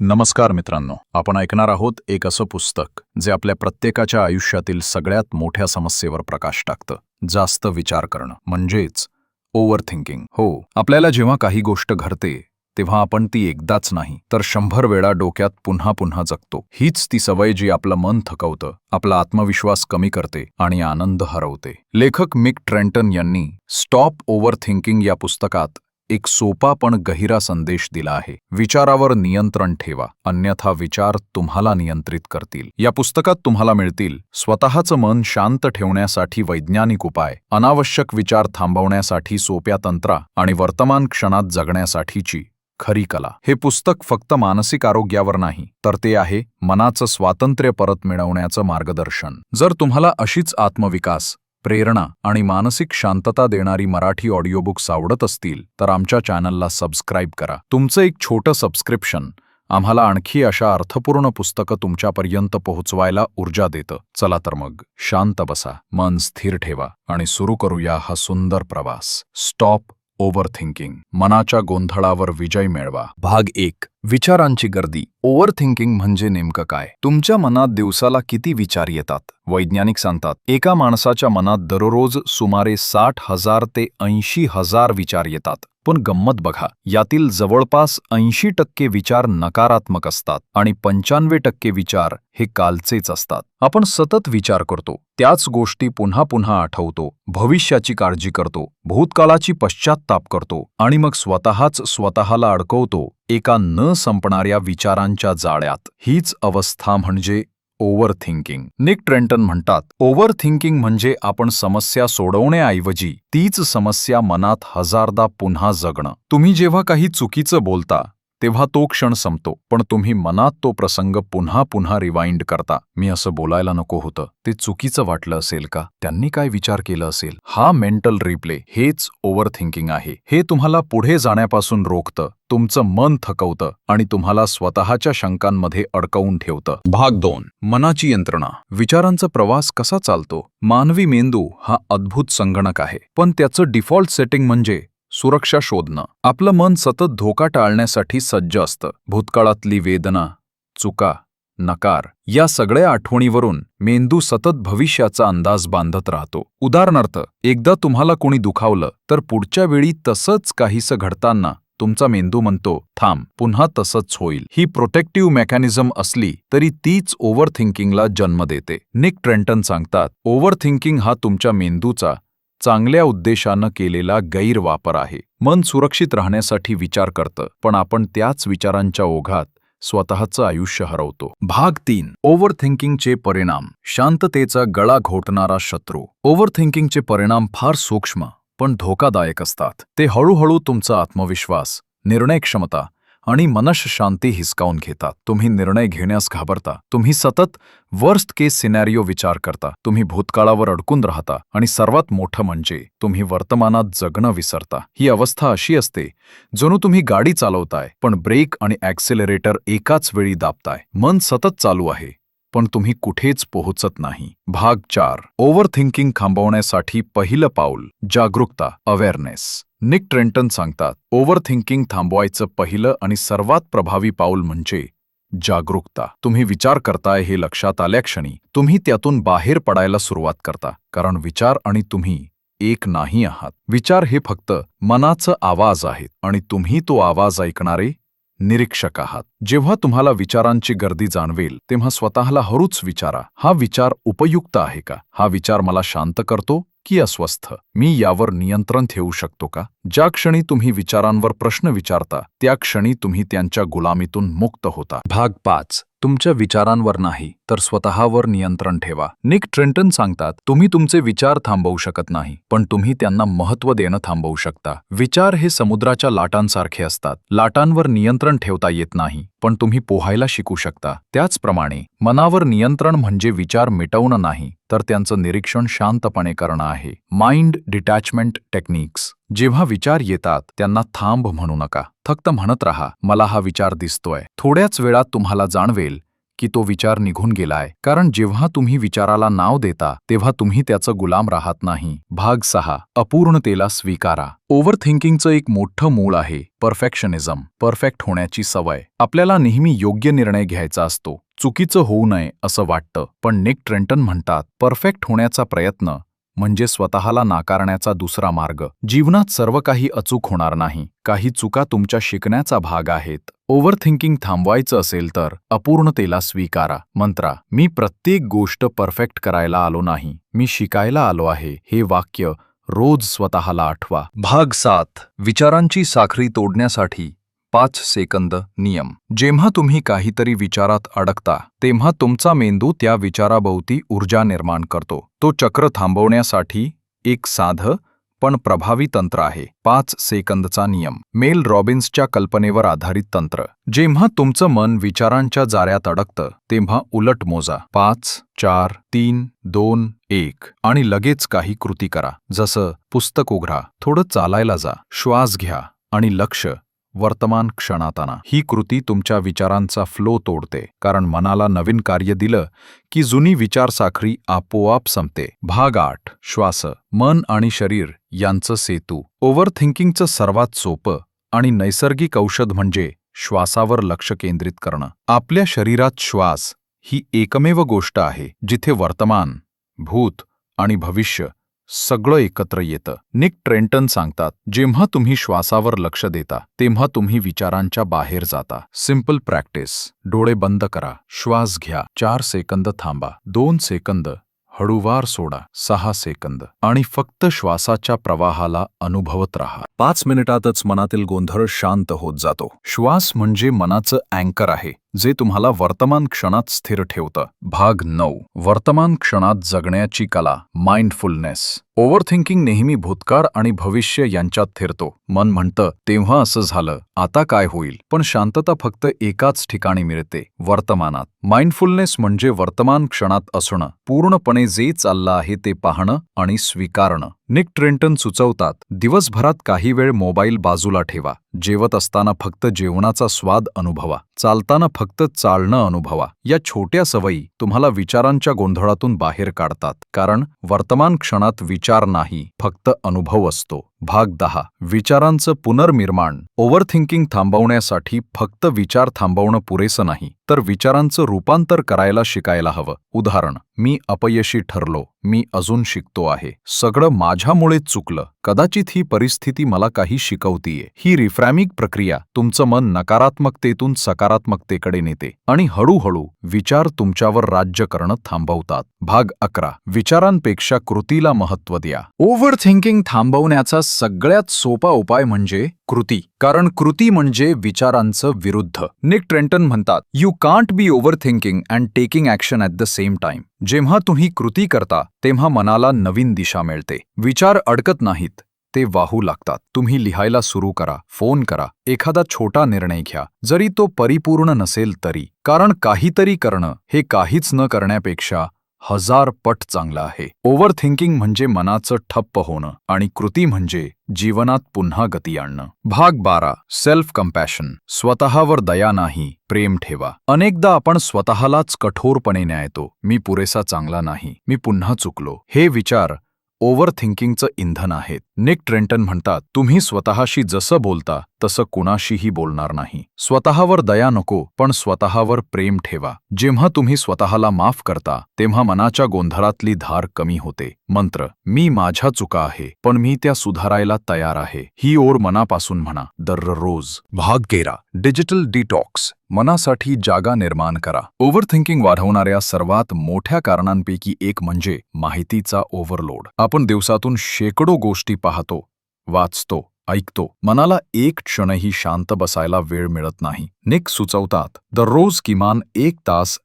नमस्कार मित्रांनो आपण ऐकणार आहोत एक असं पुस्तक जे आपल्या प्रत्येकाच्या आयुष्यातील सगळ्यात मोठ्या समस्येवर प्रकाश टाकतं. जास्त विचार करणं म्हणजेच ओव्हर थिंकिंग हो आपल्याला जेव्हा काही गोष्ट घडते तेव्हा आपण ती एकदाच नाही तर शंभर वेळा डोक्यात पुन्हा पुन्हा जगतो. हीच ती सवय जी आपलं मन थकवतं आपला आत्मविश्वास कमी करते आणि आनंद हरवते. लेखक मिक ट्रेंटन यांनी स्टॉप ओव्हर थिंकिंग या पुस्तकात एक सोपा पण गहिरा संदेश दिला आहे. विचारावर नियंत्रण ठेवा. अन्यथा विचार तुम्हाला नियंत्रित करतील. या पुस्तकात तुम्हाला मिळतील स्वतःचं मन शांत ठेवण्यासाठी वैज्ञानिक उपाय अनावश्यक विचार थांबवण्यासाठी सोप्या तंत्रा आणि वर्तमान क्षणात जगण्यासाठीची खरी कला. हे पुस्तक फक्त मानसिक आरोग्यावर नाही तर ते आहे मनाचं स्वातंत्र्य परत मिळवण्याचं मार्गदर्शन. जर तुम्हाला अशीच आत्मविकास प्रेरणा आणि मानसिक शांतता देणारी मराठी ऑडिओबुक्स आवडत असतील तर आमच्या चॅनलला सबस्क्राईब करा. तुमचं एक छोटं सबस्क्रिप्शन आम्हाला आणखी अशा अर्थपूर्ण पुस्तकं तुमच्यापर्यंत पोहोचवायला ऊर्जा देतं. चला तर मग शांत बसा मन स्थिर ठेवा आणि सुरू करूया हा सुंदर प्रवास. स्टॉप ओव्हर थिंकिंग मनाच्या गोंधळावर विजय मिळवा. भाग एक. विचारांची गर्दी. ओव्हर थिंकिंग म्हणजे नेमकं काय? तुमच्या मनात दिवसाला किती विचार येतात? वैज्ञानिक सांगतात एका माणसाच्या मनात दररोज सुमारे साठ हजार ते ऐंशी हजार विचार येतात. पण गंमत बघा यातील जवळपास ऐंशी टक्के विचार नकारात्मक असतात आणि पंच्याण्णवे टक्के विचार हे कालचेच असतात. आपण सतत विचार करतो त्याच गोष्टी पुन्हा पुन्हा आठवतो भविष्याची काळजी करतो भूतकाळाची पश्चात्ताप करतो आणि मग स्वतःच स्वतःला अडकवतो एका न संपणाऱ्या विचारांच्या जाळ्यात हीच अवस्था म्हणजे ओव्हर थिंकिंग निक ट्रेंटन म्हणतात ओव्हर थिंकिंग म्हणजे आपण समस्या सोडवण्याऐवजी तीच समस्या मनात हजारदा पुन्हा जगणं. तुम्ही जेव्हा काही चुकीचं बोलता तेव्हा तो क्षण संपतो पण तुम्ही मनात तो प्रसंग पुन्हा पुन्हा रिवाइंड करता. मी असं बोलायला नको होतं. ते चुकीचं वाटलं असेल का? त्यांनी काय विचार केलं असेल? हा मेंटल रिप्ले हेच ओव्हर थिंकिंग आहे. हे तुम्हाला पुढे जाण्यापासून रोखतं तुमचं मन थकवतं आणि तुम्हाला स्वतःच्या शंकांमध्ये अडकवून ठेवतं. भाग दोन. मनाची यंत्रणा. विचारांचा प्रवास कसा चालतो? मानवी मेंदू हा अद्भुत संगणक आहे. पण त्याचं डिफॉल्ट सेटिंग म्हणजे सुरक्षा शोधणं. आपलं मन सतत धोका टाळण्यासाठी सज्ज असतं. भूतकाळातली वेदना चुका नकार या सगळ्या आठवणीवरून मेंदू सतत भविष्याचा अंदाज बांधत राहतो. उदाहरणार्थ एकदा तुम्हाला कोणी दुखावलं तर पुढच्या वेळी तसंच काहीसं घडताना तुमचा मेंदू म्हणतो थांब पुन्हा तसंच होईल. ही प्रोटेक्टिव्ह मेकॅनिझम असली तरी तीच ओव्हर थिंकिंगला जन्म देते. निक ट्रेंटन सांगतात ओव्हर थिंकिंग हा तुमच्या मेंदूचा चांगल्या उद्देशानं केलेला गैरवापर आहे. मन सुरक्षित राहण्यासाठी विचार करतं पण आपण त्याच विचारांच्या ओघात स्वतःचं आयुष्य हरवतो. भाग तीन. ओव्हर थिंकिंगचे परिणाम. शांततेचा गळा घोटणारा शत्रू. ओव्हर थिंकिंगचे परिणाम फार सूक्ष्म पण धोकादायक असतात. ते हळूहळू तुमचा आत्मविश्वास निर्णय क्षमता आणि मनशशांती हिसकावून घेता. तुम्ही निर्णय घेण्यास घाबरता. तुम्ही सतत वर्स्ट केस सिनॅरिओ विचार करता. तुम्ही भूतकाळावर अडकून राहता आणि सर्वात मोठं म्हणजे तुम्ही वर्तमानात जगणं विसरता. ही अवस्था अशी असते जणू तुम्ही गाडी चालवताय पण ब्रेक आणि ॲक्सिलरेटर एकाच वेळी दाबताय. मन सतत चालू आहे पण तुम्ही कुठेच पोहोचत नाही. भाग चार. ओव्हर थिंकिंग थांबवण्यासाठी पहिलं पाऊल जागरूकता अवेअरनेस निक ट्रेंटन सांगतात ओव्हर थिंकिंग थांबवायचं पहिलं आणि सर्वात प्रभावी पाऊल म्हणजे जागरूकता. तुम्ही विचार करताय हे लक्षात आल्याक्षणी तुम्ही त्यातून बाहेर पडायला सुरुवात करता कारण विचार आणि तुम्ही एक नाही आहात. विचार हे फक्त मनाचं आवाज आहेत आणि तुम्ही तो आवाज ऐकणारे निरीक्षक आहात. जेव्हा तुम्हाला विचारांची गर्दी जाणवेल तेव्हा स्वतःला हरूच विचारा हा विचार उपयुक्त आहे का? हा विचार मला शांत करतो की अस्वस्थ. मी यावर नियंत्रण ठेवू शकतो का? ज्या क्षणी तुम्ही विचारांवर प्रश्न विचारता त्या क्षणी तुम्ही त्यांच्या गुलामीतून मुक्त होता. भाग पाच. तुमच्या विचारांवर नाही तर स्वतःवर नियंत्रण ठेवा. निक ट्रेंटन सांगतात तुम्ही तुमचे विचार थांबवू शकत नाही पण तुम्ही त्यांना महत्त्व देणं थांबवू शकता. विचार हे समुद्राच्या लाटांसारखे असतात. लाटांवर नियंत्रण ठेवता येत नाही पण तुम्ही पोहायला शिकू शकता. त्याचप्रमाणे मनावर नियंत्रण म्हणजे विचार मिटवणं नाही तर त्यांचं निरीक्षण शांतपणे करणं आहे. माइंड डिटॅचमेंट टेक्निक्स जेव्हा विचार येतात त्यांना थांब म्हणू नका. फक्त म्हणत राहा मला हा विचार दिसतोय. थोड्याच वेळात तुम्हाला जाणवेल की तो विचार निघून गेलाय. कारण जेव्हा तुम्ही विचाराला नाव देता तेव्हा तुम्ही त्याचं गुलाम राहत नाही. भाग सहा. अपूर्णतेला स्वीकारा. ओव्हर थिंकिंगचं एक मोठं मूळ आहे. परफेक्शनिझम परफेक्ट होण्याची सवय. आपल्याला नेहमी योग्य निर्णय घ्यायचा असतो. चुकीचं होऊ नये असं वाटतं. पण निक ट्रेंटन म्हणतात परफेक्ट होण्याचा प्रयत्न म्हणजे स्वतःला नाकारण्याचा दुसरा मार्ग. जीवनात सर्व काही अचूक होणार नाही. काही चुका तुमच्या शिकण्याचा भाग आहेत. ओव्हर थिंकिंग थांबवायचं असेल तर अपूर्णतेला स्वीकारा. मंत्रा मी प्रत्येक गोष्ट परफेक्ट करायला आलो नाही. मी शिकायला आलो आहे. हे वाक्य रोज स्वतःला आठवा. भाग सात. विचारांची साखरी तोडण्यासाठी. पाच सेकंद नियम. जेव्हा तुम्ही काहीतरी विचारात अडकता तेव्हा तुमचा मेंदू त्या विचाराभोवती ऊर्जा निर्माण करतो. तो चक्र थांबवण्यासाठी एक साधं पण प्रभावी तंत्र आहे. पाच सेकंदचा नियम. मेल रॉबिन्सच्या कल्पनेवर आधारित तंत्र. जेव्हा तुमचं मन विचारांच्या जाऱ्यात अडकतं तेव्हा उलट मोजा. पाच चार तीन दोन एक. आणि लगेच काही कृती करा. जसं पुस्तक उघडा. थोडं चालायला जा. श्वास घ्या. आणि लक्ष. वर्तमान क्षणात आणा. ही कृती तुमच्या विचारांचा फ्लो तोडते कारण मनाला नवीन कार्य दिलं की जुनी विचारसाखरी आपोआप संपते. भाग आठ श्वास मन आणि शरीर यांचं सेतू. ओव्हर थिंकिंगचं सर्वात सोपं आणि नैसर्गिक औषध म्हणजे श्वासावर लक्ष केंद्रित करणं. आपल्या शरीरात श्वास ही एकमेव गोष्ट आहे जिथे वर्तमान भूत आणि भविष्य सगळं एकत्र येतं. निक ट्रेंटन सांगतात जेव्हा तुम्ही श्वासावर लक्ष देता तेव्हा तुम्ही विचारांच्या बाहेर जाता. Simple practice. डोळे बंद करा. श्वास घ्या. चार सेकंद थांबा. दोन सेकंद. हळूवार सोडा. सहा सेकंद. आणि फक्त श्वासाच्या प्रवाहाला अनुभवत राहा. पाच मिनिटातच मनातील गोंधळ शांत होत जातो. श्वास म्हणजे मनाचं अँकर आहे. जे तुम्हाला वर्तमान क्षणात स्थिर ठेवतं. भाग नऊ. वर्तमान क्षणात जगण्याची कला माइंडफुलनेस ओव्हरथिंकिंग नेहमी भूतकाळ आणि भविष्य यांच्यात थिरतो. मन म्हणतं तेव्हा असं झालं आता काय होईल? पण शांतता फक्त एकाच ठिकाणी मिळते वर्तमानात. माइंडफुलनेस म्हणजे वर्तमान क्षणात असणं. पूर्णपणे जे चाललं आहे ते पाहणं आणि स्वीकारणं. निक ट्रेंटन सुचवतात दिवसभरात काही वेळ मोबाईल बाजूला ठेवा जेवत असताना फक्त जेवणाचा स्वाद अनुभवा चालताना फक्त चालणं अनुभवा या छोट्या सवयी तुम्हाला विचारांच्या गोंधळातून बाहेर काढतात. कारण वर्तमान क्षणात विचार नाही फक्त अनुभव असतो. भाग दहा. विचारांचं पुनर्निर्माण. ओव्हरथिंकिंग थांबवण्यासाठी फक्त विचार थांबवणं पुरेसं नाही तर विचारांचं रूपांतर करायला शिकायला हवं. उदाहरण मी अपयशी ठरलो मी अजून शिकतो आहे. सगळं माझ्यामुळेच चुकलं. कदाचित ही परिस्थिती मला काही शिकवतीये. ही रिफ्रॅमिक प्रक्रिया तुमचं मन नकारात्मकतेतून सकारात्मकतेकडे नेते आणि हळूहळू विचार तुमच्यावर राज्य करणं थांबवतात. भाग अकरा. विचारांपेक्षा कृतीला महत्त्व द्या. ओव्हर थिंकिंग थांबवण्याचा सगळ्यात सोपा उपाय म्हणजे कृती. कारण कृती म्हणजे विचारांचं विरुद्ध. निक ट्रेंटन म्हणतात you can't be overthinking and taking action at the same time जेव्हा तुम्ही कृती करता तेव्हा मनाला नवीन दिशा मिळते. विचार अडकत नाहीत ते वाहू लागतात. तुम्ही लिहायला सुरू करा फोन करा एखादा छोटा निर्णय घ्या. जरी तो परिपूर्ण नसेल तरी. कारण काहीतरी करणं हे काहीच न करण्यापेक्षा हजार पट चांगलं आहे. ओव्हर थिंकिंग म्हणजे मनाचं ठप्प होणं आणि कृती म्हणजे जीवनात पुन्हा गती आणणं. भाग बारा. सेल्फ कम्पॅशन स्वतःवर दया नाही प्रेम ठेवा. अनेकदा आपण स्वतःलाच कठोरपणे न्यायतो. मी पुरेसा चांगला नाही. मी पुन्हा चुकलो. हे विचार ओव्हर थिंकिंगचं इंधन आहेत निक ट्रेंटन म्हणतात तुम्ही स्वतःशी जसं बोलता तसं कुणाशीही बोलणार नाही. स्वतःवर दया नको पण स्वतःवर प्रेम ठेवा. जेव्हा तुम्ही स्वतःला माफ करता तेव्हा मनाच्या गोंधळातली धार कमी होते. मंत्र मी माझ्या चुका आहे पण मी त्या सुधारायला तयार आहे. ही ओर मनापासून म्हणा दररोज. भाग गेरा डिजिटल डिटॉक्स. मनासाठी जागा निर्माण करा. ओव्हरथिंकिंग वाढवणाऱ्या सर्वात मोठ्या कारणांपैकी एक म्हणजे माहितीचा ओव्हरलोड आपण दिवसातून शेकडो गोष्टी पाहतो वाचतो ऐकतो. मनाला एक क्षणही शांत बसायला वेळ मिळत नाही. निक सुचवतात दररोज किमान एक तास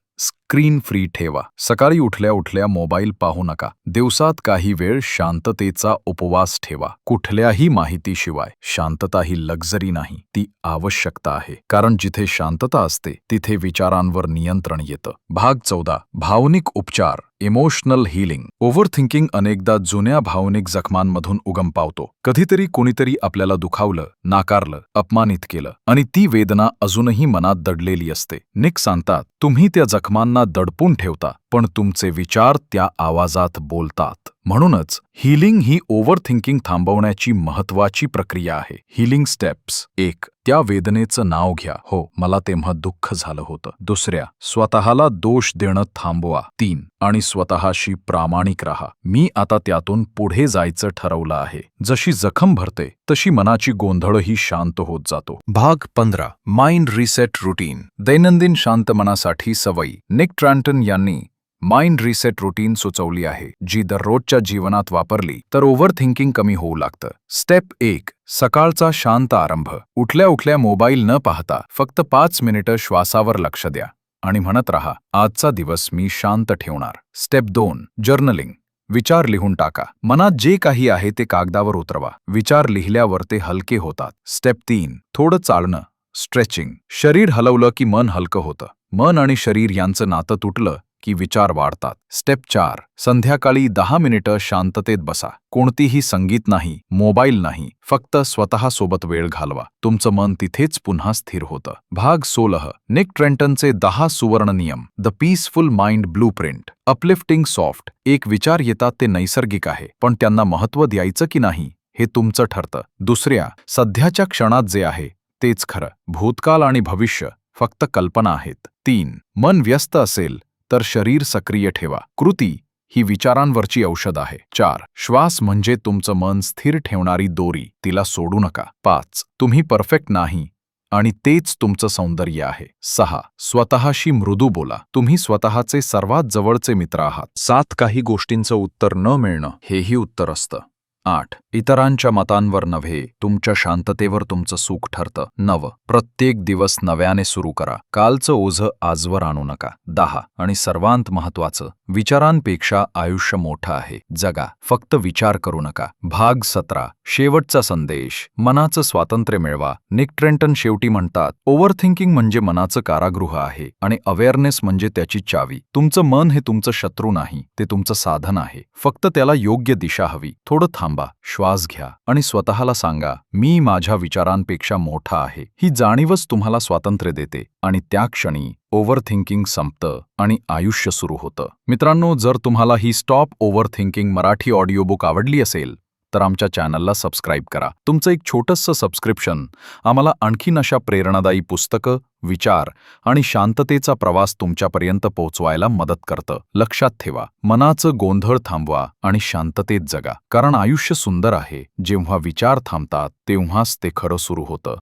स्क्रीन फ्री ठेवा. सकाळी उठल्या उठल्या मोबाईल पाहू नका. दिवसात काही वेळ शांततेचा उपवास ठेवा. कुठल्याही माहितीशिवाय शांतता ही लक्झरी नाही ती आवश्यकता आहे. कारण जिथे शांतता असते तिथे विचारांवर नियंत्रण येतं. भाग चौदा. भावनिक उपचार. इमोशनल हिलिंग ओव्हर थिंकिंग अनेकदा जुन्या भावनिक जखमांमधून उगम पावतो. कधीतरी कोणीतरी आपल्याला दुखावलं नाकारलं अपमानित केलं आणि ती वेदना अजूनही मनात दडलेली असते. निक सांगतात तुम्ही त्या जखमांना लोकांना दडपून ठेवता. पण तुमचे विचार त्या आवाजात बोलतात. म्हणूनच हिलिंग ही ओव्हर थिंकिंग थांबवण्याची महत्वाची प्रक्रिया आहे. हिलिंग स्टेप्स एक त्या वेदनेचं नाव घ्या. हो मला तेव्हा दुःख झालं होतं. दुसऱ्या स्वतःला दोष देणं थांबवा. तीन आणि स्वतःशी प्रामाणिक राहा. मी आता त्यातून पुढे जायचं ठरवलं आहे. जशी जखम भरते तशी मनाची गोंधळही शांत होत जातो. भाग पंधरा माइंड रिसेट रुटीन दैनंदिन शांत मनासाठी सवयी. निक ट्रॅन्टन यांनी माइंड रिसेट रुटीन सुचवली आहे जी दररोजच्या जीवनात वापरली तर ओव्हर थिंकिंग कमी होऊ लागतं. स्टेप एक सकाळचा शांत आरंभ. उठल्या उठल्या मोबाईल न पाहता फक्त पाच मिनिटं श्वासावर लक्ष द्या आणि म्हणत रहा आजचा दिवस मी शांत ठेवणार. स्टेप दोन जर्नलिंग विचार लिहून टाका. मनात जे काही आहे ते कागदावर उतरवा. विचार लिहिल्यावर ते हलके होतात. स्टेप तीन थोडं चालणं. स्ट्रेचिंग शरीर हलवलं की मन हलकं होतं. मन आणि शरीर यांचं नातं तुटलं की विचार वाढतात. स्टेप चार संध्याकाळी दहा मिनिटं शांततेत बसा. कोणतीही संगीत नाही मोबाईल नाही फक्त स्वतःसोबत वेळ घालवा. तुमचं मन तिथेच पुन्हा स्थिर होतं. भाग सोलह निक ट्रेंटनचे दहा सुवर्ण नियम. The peaceful mind blueprint uplifting soft. एक विचार येतात ते नैसर्गिक आहे पण त्यांना महत्त्व द्यायचं की नाही हे तुमचं ठरतं. दुसऱ्या सध्याच्या क्षणात जे आहे तेच खरं. भूतकाल आणि भविष्य फक्त कल्पना आहेत. तीन मन व्यस्त असेल तर शरीर सक्रिय ठेवा. कृती ही विचारांवरची औषध आहे. चार श्वास म्हणजे तुमचं मन स्थिर ठेवणारी दोरी. तिला सोडू नका. पाच तुम्ही परफेक्ट नाही आणि तेच तुमचं सौंदर्य आहे. सहा स्वतःशी मृदू बोला. तुम्ही स्वतःचे सर्वात जवळचे मित्र आहात. सात काही गोष्टींचं उत्तर न मिळणं हेही उत्तर असतं. आठ. इतरांच्या मतांवर नव्हे तुमच्या शांततेवर तुमचं सुख ठरतं. नव. प्रत्येक दिवस नव्याने सुरू करा. कालचं ओझं आजवर आणू नका. दहा. आणि सर्वांत महत्वाचं विचारांपेक्षा आयुष्य मोठं आहे. जगा फक्त विचार करू नका. भाग सतरा. शेवटचा संदेश. मनाचं स्वातंत्र्य मिळवा. निक ट्रेंटन शेवटी म्हणतात ओव्हर थिंकिंग म्हणजे मनाचं कारागृह आहे आणि अवेअरनेस म्हणजे त्याची चावी. तुमचं मन हे तुमचं शत्रू नाही ते तुमचं साधन आहे. फक्त त्याला योग्य दिशा हवी. थोडं थांबा. श्वास घ्या आणि स्वतःला सांगा मी माझ्या विचारांपेक्षा मोठा आहे. ही जाणीवच तुम्हाला स्वातंत्र्य देते. आणि त्या क्षणी ओव्हर थिंकिंग संपतं आणि आयुष्य सुरू होतं. मित्रांनो जर तुम्हाला ही stop overthinking Marathi audio book आवडली असेल तर आमच्या चॅनलला सबस्क्राईब करा. तुमचं एक छोटंसं सबस्क्रिप्शन आम्हाला आणखीन अशा प्रेरणादायी पुस्तकं विचार आणि शांततेचा प्रवास तुमच्यापर्यंत पोहोचवायला मदत करतं. लक्षात ठेवा मनाचं गोंधळ थांबवा आणि शांततेत जगा. कारण आयुष्य सुंदर आहे. जेव्हा विचार थांबतात तेव्हाच ते खरं सुरू होतं.